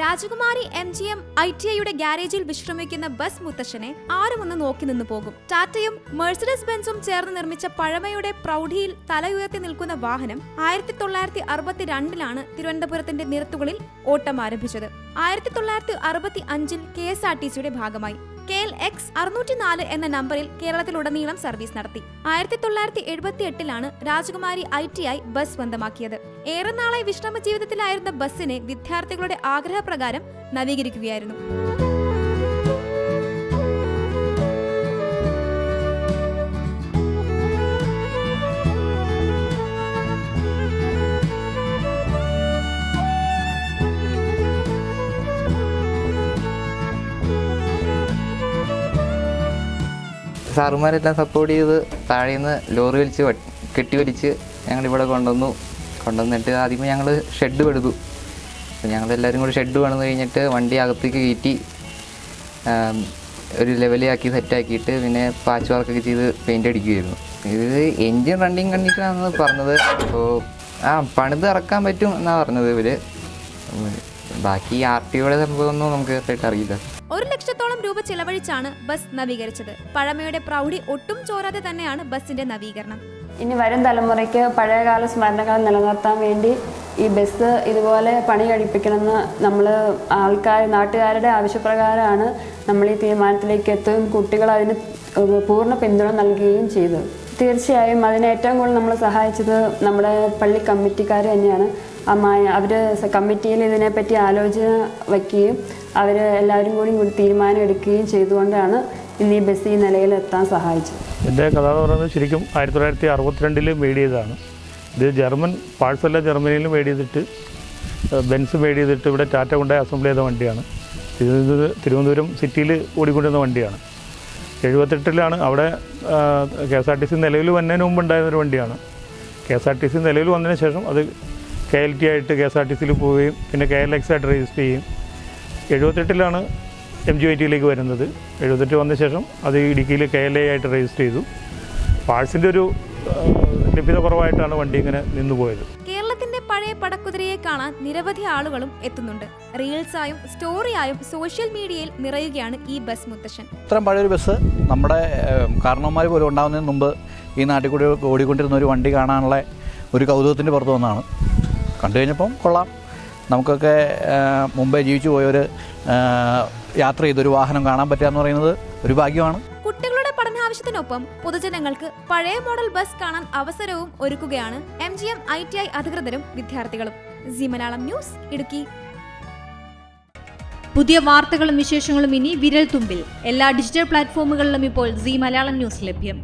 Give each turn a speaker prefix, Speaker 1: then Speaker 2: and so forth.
Speaker 1: Rajakumari M G M I T ഐയുടെ ഗ്യാരേജിൽ വിശ്രമിക്കുന്ന ബസ് മുത്തശ്ശനെ ആരുമൊന്ന് നോക്കി നിന്ന് പോകും. ടാറ്റയും മെഴ്സിഡസ് ബെൻസും ചേർന്ന് നിർമ്മിച്ച പഴമയുടെ പ്രൗഢിയിൽ തലയുയർത്തി നിൽക്കുന്ന വാഹനം ആയിരത്തി തൊള്ളായിരത്തി അറുപത്തി രണ്ടിലാണ് തിരുവനന്തപുരത്തിന്റെ നിരത്തുകളിൽ ഓട്ടം ആരംഭിച്ചത്. ആയിരത്തി തൊള്ളായിരത്തി അറുപത്തി അഞ്ചിൽ കെ എസ് ആർ ടി സിയുടെ ഭാഗമായി. കെ എൽ എക്സ് അറുന്നൂറ്റി നാല് എന്ന നമ്പറിൽ കേരളത്തിലുടനീളം സർവീസ് നടത്തി. ആയിരത്തി തൊള്ളായിരത്തി എഴുപത്തി എട്ടിലാണ് രാജകുമാരി ഐ ടി ഐ ബസ് സ്വന്തമാക്കിയത്. ഏറെ നാളായി വിശ്രമ ജീവിതത്തിലായിരുന്ന ബസ്സിനെ വിദ്യാർത്ഥികളുടെ ആഗ്രഹപ്രകാരം നവീകരിക്കുകയായിരുന്നു.
Speaker 2: സാറുമാരെല്ലാം സപ്പോർട്ട് ചെയ്ത് താഴെ നിന്ന് ലോറി വലിച്ച് കെട്ടി വലിച്ച് ഞങ്ങളിവിടെ കൊണ്ടുവന്നു. കൊണ്ടുവന്നിട്ട് ആദ്യമേ ഞങ്ങൾ ഷെഡ് എടുത്തു അപ്പോൾ ഞങ്ങളെല്ലാവരും കൂടി ഷെഡ് പണിത് കഴിഞ്ഞിട്ട് വണ്ടി അകത്തേക്ക് കയറ്റി ഒരു ഒരു ലെവലാക്കി സെറ്റാക്കിയിട്ട് പിന്നെ പാച്ച് വർക്കൊക്കെ ചെയ്ത് പെയിന്റ് അടിക്കുമായിരുന്നു ഇത് എൻജിൻ റണ്ണിങ് കണ്ടീഷനാണെന്ന് പറഞ്ഞത്. അപ്പോൾ ആ പണിത് ഇറക്കാൻ പറ്റും എന്നാണ് പറഞ്ഞത് ഇവർ ബാക്കി ആർ ടി ഒയുടെ സംഭവമൊന്നും നമുക്ക് കറക്റ്റായിട്ട് അറിയില്ല.
Speaker 1: ഒരു ലക്ഷത്തോളം രൂപ ചിലവഴിച്ചാണ് ബസ് നവീകരിച്ചത്. പഴമയുടെ പ്രൗഢി ഒട്ടും ചോരാതെ തന്നെയാണ് ബസിന്റെ നവീകരണം.
Speaker 3: ഇനി വരും തലമുറയ്ക്ക് പഴയകാല സ്മരണകൾ നിലനിർത്താൻ വേണ്ടി ഈ ബസ് ഇതുപോലെ പണി കഴിപ്പിക്കണമെന്ന് നമ്മൾ ആൾക്കാർ നാട്ടുകാരുടെ ആവശ്യപ്രകാരമാണ് നമ്മൾ ഈ തീരുമാനത്തിലേക്ക് എത്തുകയും കുട്ടികൾ അതിന് പൂർണ പിന്തുണ നൽകുകയും ചെയ്തു. തീർച്ചയായും അതിന് ഏറ്റവും കൂടുതൽ നമ്മൾ സഹായിച്ചത് നമ്മുടെ പള്ളി കമ്മിറ്റിക്കാർ തന്നെയാണ്. അമ്മായി അവർ കമ്മിറ്റിയിൽ ഇതിനെപ്പറ്റി ആലോചന വയ്ക്കുകയും അവർ എല്ലാവരും കൂടി കൂടി തീരുമാനം എടുക്കുകയും ചെയ്തുകൊണ്ടാണ് ഇന്ന് ഈ ബസ് ഈ നിലയിൽ എത്താൻ സഹായിച്ചത്.
Speaker 4: എന്റെ കഥ എന്ന് പറയുന്നത് ശരിക്കും ആയിരത്തി തൊള്ളായിരത്തി അറുപത്തിരണ്ടിൽ മേടിയതാണ് ഇത് ജർമ്മൻ പാഴ്സല്ല ജർമ്മനിയിൽ മെയ്ഡ് ചെയ്തിട്ട് ബെൻസ് മേടിയതിട്ട് ചെയ്തിട്ട് ഇവിടെ ടാറ്റ കൊണ്ടുപോയി അസംബിൾ ചെയ്ത വണ്ടിയാണ്. തിരുവനന്തപുരം തിരുവനന്തപുരം സിറ്റിയിൽ ഓടിക്കൊണ്ടിരുന്ന വണ്ടിയാണ്. എഴുപത്തെട്ടിലാണ് അവിടെ K S R T C നിലവിൽ വന്നതിന് മുമ്പ് ഉണ്ടായിരുന്നൊരു വണ്ടിയാണ്. K S R T C നിലവിൽ വന്നതിന് ശേഷം അത് കെ എൽ ടി ആയിട്ട് കെ എസ് ആർ ടി സിയിൽ പോവുകയും പിന്നെ കെ എൽ എക്സ് ആയിട്ട് രജിസ്റ്റർ ചെയ്യും എഴുപത്തെട്ടിലാണ് എം ജി ഐ ടിയിലേക്ക് വരുന്നത്. എഴുപത്തെട്ട് വന്ന ശേഷം അത് ഇടുക്കിയിൽ കെ എൽ എ ആയിട്ട് രജിസ്റ്റർ ചെയ്തു. പാഴ്സിന്റെ ഒരു ലഭ്യത കുറവായിട്ടാണ് വണ്ടി ഇങ്ങനെ നിന്നുപോയത്
Speaker 1: കേരളത്തിന്റെ പഴയ പടക്കുതിരയെ കാണാൻ നിരവധി ആളുകളും എത്തുന്നുണ്ട്. റീൽസായും സ്റ്റോറിയായും സോഷ്യൽ മീഡിയയിൽ നിറയുകയാണ് ഈ ബസ് മുത്തശ്ശൻ.
Speaker 5: ഇത്രയും പഴയൊരു ബസ് നമ്മുടെ കാരണവന്മാർ പോലും ഉണ്ടാകുന്നതിന് മുമ്പ് ഈ നാട്ടിൽ കൂടി ഓടിക്കൊണ്ടിരുന്ന ഒരു വണ്ടി കാണാനുള്ള ഒരു കൗതുകത്തിന്റെ പുറത്തു വന്നതാണ് കണ്ടു കഴിഞ്ഞപ്പം കൊള്ളാം. നമുക്കൊക്കെ മുംബൈ മുമ്പേ ജീവിച്ചു പോയവർ യാത്ര ചെയ്തൊരു വാഹനം കാണാൻ പറ്റുക എന്ന് പറയുന്നത് ഒരു ഭാഗ്യമാണ്.
Speaker 1: കുട്ടികളുടെ പഠനാവശ്യത്തിനൊപ്പം പൊതുജനങ്ങൾക്ക് പഴയ മോഡൽ ബസ് കാണാൻ അവസരവും ഒരുക്കുകയാണ് M G M I T I അധികൃതരും വിദ്യാർത്ഥികളും. G Malayalam news Idukki.
Speaker 6: പുതിയ വാർത്തകളും വിശേഷങ്ങളും ഇനി വിരൽ തുമ്പിൽ എല്ലാ ഡിജിറ്റൽ പ്ലാറ്റ്ഫോമുകളിലും ഇപ്പോൾ സി മലയാളം ന്യൂസ് ലഭ്യം.